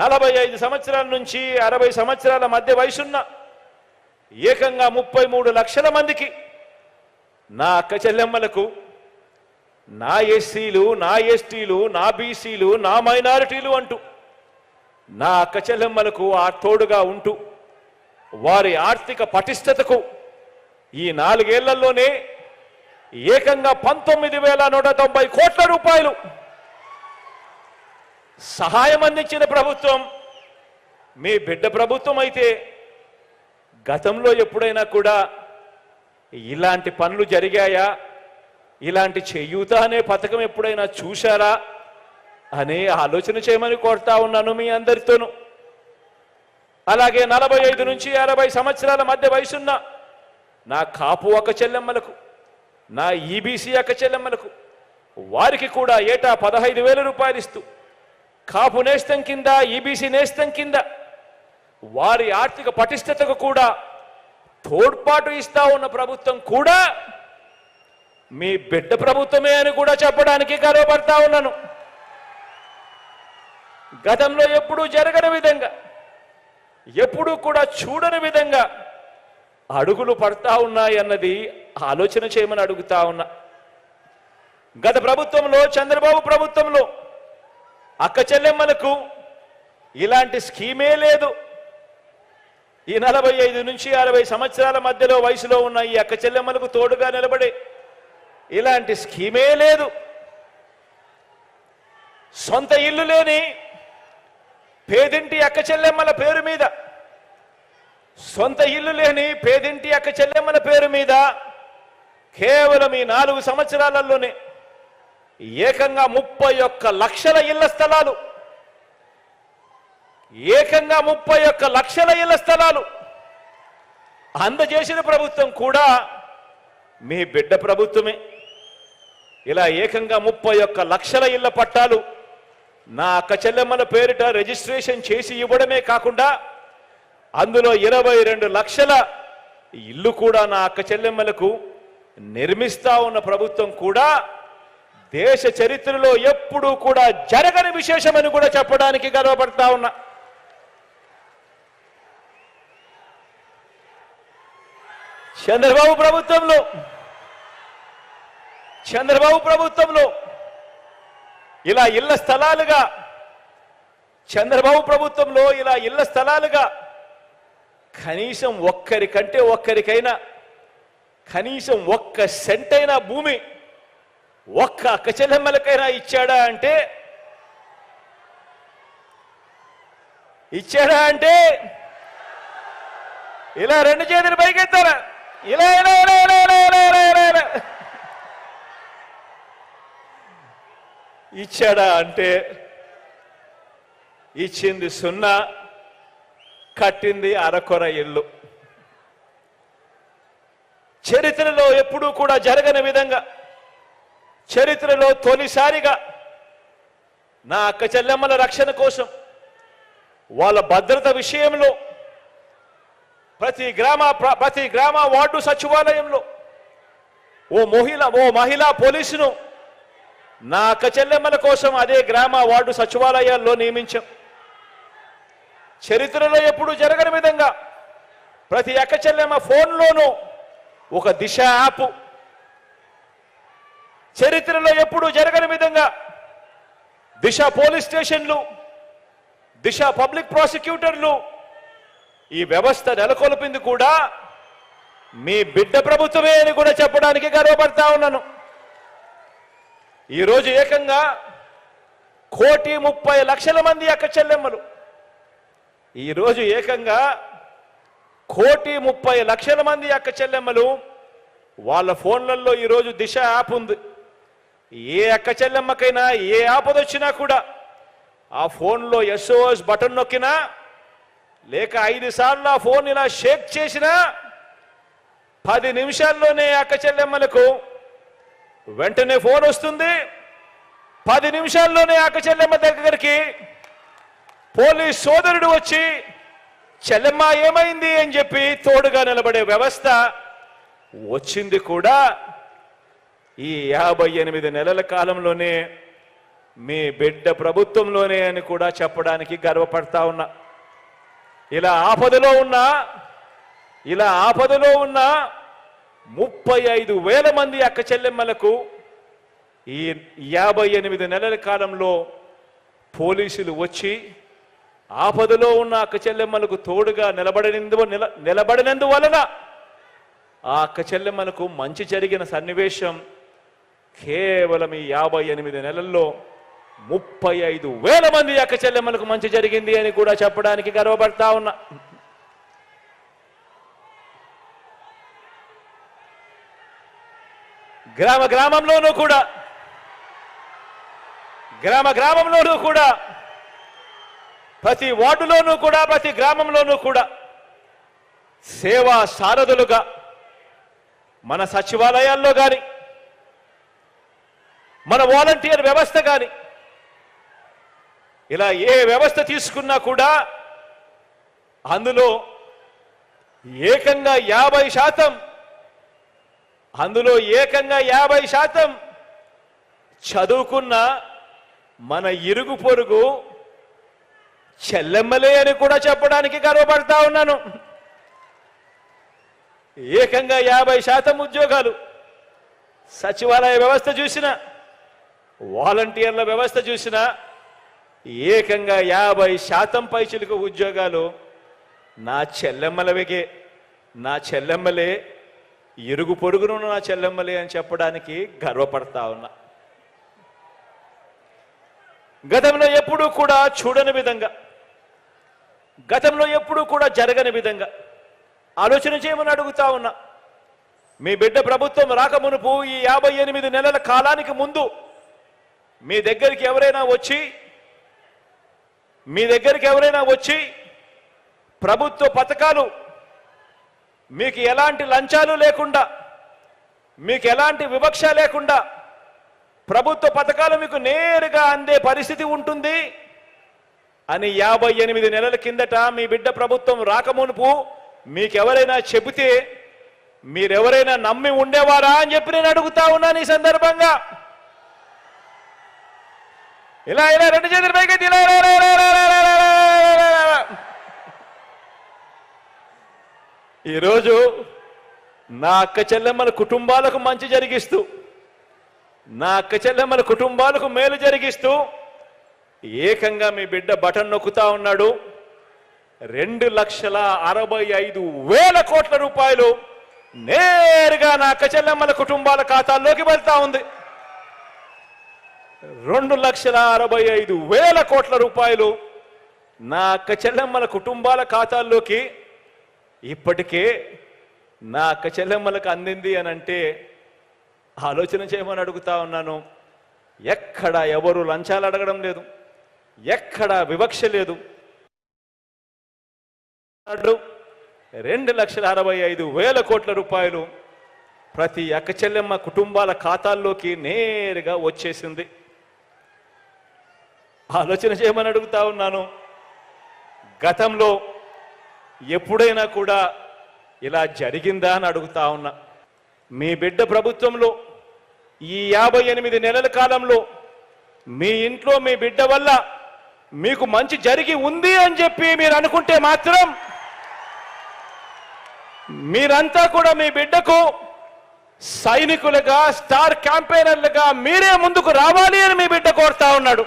నలభై ఐదు సంవత్సరాల నుంచి అరవై సంవత్సరాల మధ్య వయసున్న ఏకంగా ముప్పై మూడు లక్షల మందికి నా అక్క చెల్లెమ్మలకు నా ఎస్సీలు నా ఎస్టీలు నా బీసీలు నా మైనారిటీలు అంటూ నా అక్క చెల్లెమ్మలకు ఆ తోడుగా ఉంటూ వారి ఆర్థిక పటిష్టతకు ఈ నాలుగేళ్ళలోనే ఏకంగా పంతొమ్మిది వేల నూట తొంభై కోట్ల రూపాయలు సహాయం అందించిన ప్రభుత్వం మీ బిడ్డ ప్రభుత్వం అయితే గతంలో ఎప్పుడైనా కూడా ఇలాంటి పనులు జరిగాయా? ఇలాంటి చేయూత అనే పథకం ఎప్పుడైనా చూశారా? అనే ఆలోచన చేయమని కోరుతా ఉన్నాను మీ అందరితోనూ. అలాగే నలభై ఐదు నుంచి అరవై సంవత్సరాల మధ్య వయసున్న నా కాపు ఒక చెల్లెమ్మలకు నా ఈబీసీ అక్క చెల్లెమ్మలకు వారికి కూడా ఏటా పదహైదు వేల రూపాయలు ఇస్తూ కాపు నేస్తం కింద ఈబీసీ నేస్తం కింద వారి ఆర్థిక పటిష్టతకు కూడా తోడ్పాటు ఇస్తా ఉన్న ప్రభుత్వం కూడా మీ బిడ్డ ప్రభుత్వమే అని కూడా చెప్పడానికి గర్వపడతా ఉన్నాను. గతంలో ఎప్పుడూ జరగని విధంగా ఎప్పుడూ కూడా చూడని విధంగా అడుగులు పడతా ఉన్నాయి అన్నది ఆలోచన చేయమని అడుగుతా ఉన్నా. గత ప్రభుత్వంలో చంద్రబాబు ప్రభుత్వంలో అక్క చెల్లెమ్మలకు ఇలాంటి స్కీమే లేదు. ఈ నలభై ఐదు నుంచి అరవై సంవత్సరాల మధ్యలో వయసులో ఉన్న ఈ అక్క చెల్లెమ్మలకు తోడుగా నిలబడే ఇలాంటి స్కీమే లేదు. సొంత ఇల్లు లేని పేదింటి అక్క చెల్లెమ్మల పేరు మీద సొంత ఇల్లు లేని పేదింటి అక్క చెల్లెమ్మల పేరు మీద కేవలం ఈ నాలుగు సంవత్సరాలలోనే ఏకంగా ముప్పై ఒక్క లక్షల ఇళ్ళ స్థలాలు. ఏకంగా ముప్పై ఒక్క లక్షల ఇళ్ళ స్థలాలు. అందజేసిన ప్రభుత్వం కూడా మీ బిడ్డ ప్రభుత్వమే. ఇలా ఏకంగా ముప్పై ఒక్క లక్షల ఇళ్ళ పట్టాలు నా అక్క చెల్లెమ్మల పేరిట రిజిస్ట్రేషన్ చేసి ఇవ్వడమే కాకుండా అందులో ఇరవై రెండు లక్షల ఇల్లు కూడా నా అక్క చెల్లెమ్మలకు నిర్మిస్తా ఉన్న ప్రభుత్వం కూడా దేశ చరిత్రలో ఎప్పుడూ కూడా జరగని విశేషమని కూడా చెప్పడానికి గర్వపడతా ఉన్నా. చంద్రబాబు ప్రభుత్వంలో చంద్రబాబు ప్రభుత్వంలో ఇలా ఇళ్ళ స్థలాలుగా చంద్రబాబు ప్రభుత్వంలో ఇలా ఇళ్ళ స్థలాలుగా కనీసం ఒక్కరికంటే ఒక్కరికైనా కనీసం ఒక్క సెంటైనా భూమి ఒక్క అక్క ఇచ్చాడా అంటే? ఇచ్చాడా అంటే? ఇలా రెండు చేతులు పైకెత్తారా? ఇలా ఇలా ఇలా ఇలా ఇలా ఇలా ఇలా ఇలా. ఇచ్చాడా అంటే? ఇచ్చింది సున్నా కట్టింది అరకొర ఇల్లు. చరిత్రలో ఎప్పుడూ కూడా జరగని విధంగా చరిత్రలో తొలిసారిగా నా అక్క చెల్లెమ్మల రక్షణ కోసం వాళ్ళ భద్రత విషయంలో ప్రతి గ్రామ ప్ర- ప్రతి గ్రామ వార్డు సచివాలయంలో ఓ మహిళ ఓ మహిళా పోలీసును నా అక్క చెల్లెమ్మల కోసం అదే గ్రామ వార్డు సచివాలయాల్లో నియమించాం. చరిత్రలో ఎప్పుడు జరగని విధంగా ప్రతి అక్క చెల్లెమ్మ ఫోన్లోనూ ఒక దిశ యాప్ చరిత్రలో ఎప్పుడూ జరగని విధంగా దిశ పోలీస్ స్టేషన్లు దిశ పబ్లిక్ ప్రాసిక్యూటర్లు ఈ వ్యవస్థ నెలకొల్పింది కూడా మీ బిడ్డ ప్రభుత్వమే అని కూడా చెప్పడానికి గర్వపడతా ఉన్నాను. ఈరోజు ఏకంగా కోటి ముప్పై లక్షల మంది అక్క చెల్లెమ్మలు. ఈరోజు ఏకంగా కోటి ముప్పై లక్షల మంది అక్క చెల్లెమ్మలు వాళ్ళ ఫోన్లలో ఈరోజు దిశ యాప్ ఉంది. ఏ అక్క చెల్లెమ్మకైనా ఏ ఆపద వచ్చినా కూడా ఆ ఫోన్లో ఎస్ఓఎస్ బటన్ నొక్కినా లేక ఐదు సార్లు ఆ ఫోన్ ఇలా షేక్ చేసినా పది నిమిషాల్లోనే అక్క చెల్లెమ్మలకు వెంటనే ఫోన్ వస్తుంది. పది నిమిషాల్లోనే అక్క చెల్లెమ్మ దగ్గరికి పోలీస్ సోదరుడు వచ్చి చెల్లెమ్మ ఏమైంది? అని చెప్పి తోడుగా నిలబడే వ్యవస్థ వచ్చింది కూడా ఈ యాభై ఎనిమిది నెలల కాలంలోనే మీ బిడ్డ ప్రభుత్వంలోనే అని కూడా చెప్పడానికి గర్వపడతా ఉన్నా. ఇలా ఆపదలో ఉన్నా ఇలా ఆపదలో ఉన్న ముప్పై ఐదు వేల మంది అక్క చెల్లెమ్మలకు ఈ యాభై ఎనిమిది నెలల కాలంలో పోలీసులు వచ్చి ఆపదలో ఉన్న అక్క చెల్లెమ్మలకు తోడుగా నిలబడినందు నిల నిలబడినందువలన ఆ అక్క చెల్లెమ్మలకు మంచి జరిగిన సన్నివేశం కేవలం ఈ యాభై ఎనిమిది నెలల్లో ముప్పై ఐదు వేల మంది అక్క చెల్లెమ్మలకు మంచి జరిగింది అని కూడా చెప్పడానికి గర్వపడతా ఉన్నా. గ్రామ గ్రామంలోనూ కూడా గ్రామ గ్రామంలోనూ కూడా ప్రతి వార్డులోనూ కూడా ప్రతి గ్రామంలోనూ కూడా సేవా సారథులుగా మన సచివాలయాల్లో కానీ మన వాలంటీర్ వ్యవస్థ కానీ ఇలా ఏ వ్యవస్థ తీసుకున్నా కూడా అందులో ఏకంగా యాభై శాతం అందులో ఏకంగా యాభై శాతం చదువుకున్న మన ఇరుగు పొరుగు చెల్లెమ్మలే అని కూడా చెప్పడానికి గర్వపడతా ఉన్నాను. ఏకంగా యాభై శాతం ఉద్యోగాలు సచివాలయ వ్యవస్థ చూసిన వాలంటీర్ల వ్యవస్థ చూసిన ఏకంగా యాభై శాతం పైచులకు ఉద్యోగాలు నా చెల్లెమ్మలవిగే నా చెల్లెమ్మలే ఇరుగు పొరుగును నా చెల్లెమ్మలే అని చెప్పడానికి గర్వపడతా ఉన్నా. గతంలో ఎప్పుడూ కూడా చూడని విధంగా గతంలో ఎప్పుడూ కూడా జరగని విధంగా ఆలోచన చేయమని అడుగుతా ఉన్నా. మీ బిడ్డ ప్రభుత్వం రాకమునుపు ఈ యాభై ఎనిమిది నెలల కాలానికి ముందు మీ దగ్గరికి ఎవరైనా వచ్చి మీ దగ్గరికి ఎవరైనా వచ్చి ప్రభుత్వ పథకాలు మీకు ఎలాంటి లంచాలు లేకుండా మీకు ఎలాంటి వివక్ష లేకుండా ప్రభుత్వ పథకాలు మీకు నేరుగా అందే పరిస్థితి ఉంటుంది అని యాభై ఎనిమిది నెలల కిందట మీ బిడ్డ ప్రభుత్వం రాకమునుపు మీకెవరైనా చెబితే మీరెవరైనా నమ్మి ఉండేవారా అని చెప్పి నేను అడుగుతా ఉన్నాను ఈ సందర్భంగా. ఇలా ఇలా రెండు చేతులు పైకి ఈరోజు నా అక్క చెల్లెమ్మల కుటుంబాలకు మంచి జరిగిస్తూ నా అక్క చెల్లెమ్మల కుటుంబాలకు మేలు జరిగిస్తూ ఏకంగా మీ బిడ్డ బటన్ నొక్కుతా ఉన్నాడు. రెండు లక్షల అరవై ఐదు వేల కోట్ల రూపాయలు నేరుగా నా అక్క చెల్లెమ్మల కుటుంబాల ఖాతాల్లోకి వెళ్తా ఉంది. రెండు లక్షల అరవై ఐదు వేల కోట్ల రూపాయలు నా అక్క చెల్లెమ్మల కుటుంబాల ఖాతాల్లోకి ఇప్పటికే నా అక్క చెల్లెమ్మలకు అందింది అని అంటే ఆలోచన చేయమని అడుగుతా ఉన్నాను. ఎక్కడ ఎవరు లంచాలు అడగడం లేదు. ఎక్కడ వివక్ష లేదు. రెండు లక్షల అరవై ఐదు వేల కోట్ల రూపాయలు ప్రతి అక్క చెల్లెమ్మ కుటుంబాల ఖాతాల్లోకి నేరుగా వచ్చేసింది. ఆలోచన చేయమని అడుగుతా ఉన్నాను. గతంలో ఎప్పుడైనా కూడా ఇలా జరిగిందా అని అడుగుతా ఉన్నా. మీ బిడ్డ ప్రభుత్వంలో ఈ యాభై ఎనిమిది నెలల కాలంలో మీ ఇంట్లో మీ బిడ్డ వల్ల మీకు మంచి జరిగి ఉంది అని చెప్పి మీరు అనుకుంటే మాత్రం మీరంతా కూడా మీ బిడ్డకు సైనికులుగా స్టార్ క్యాంపెయినర్లుగా మీరే ముందుకు రావాలి అని మీ బిడ్డ కోరుతా ఉన్నాడు.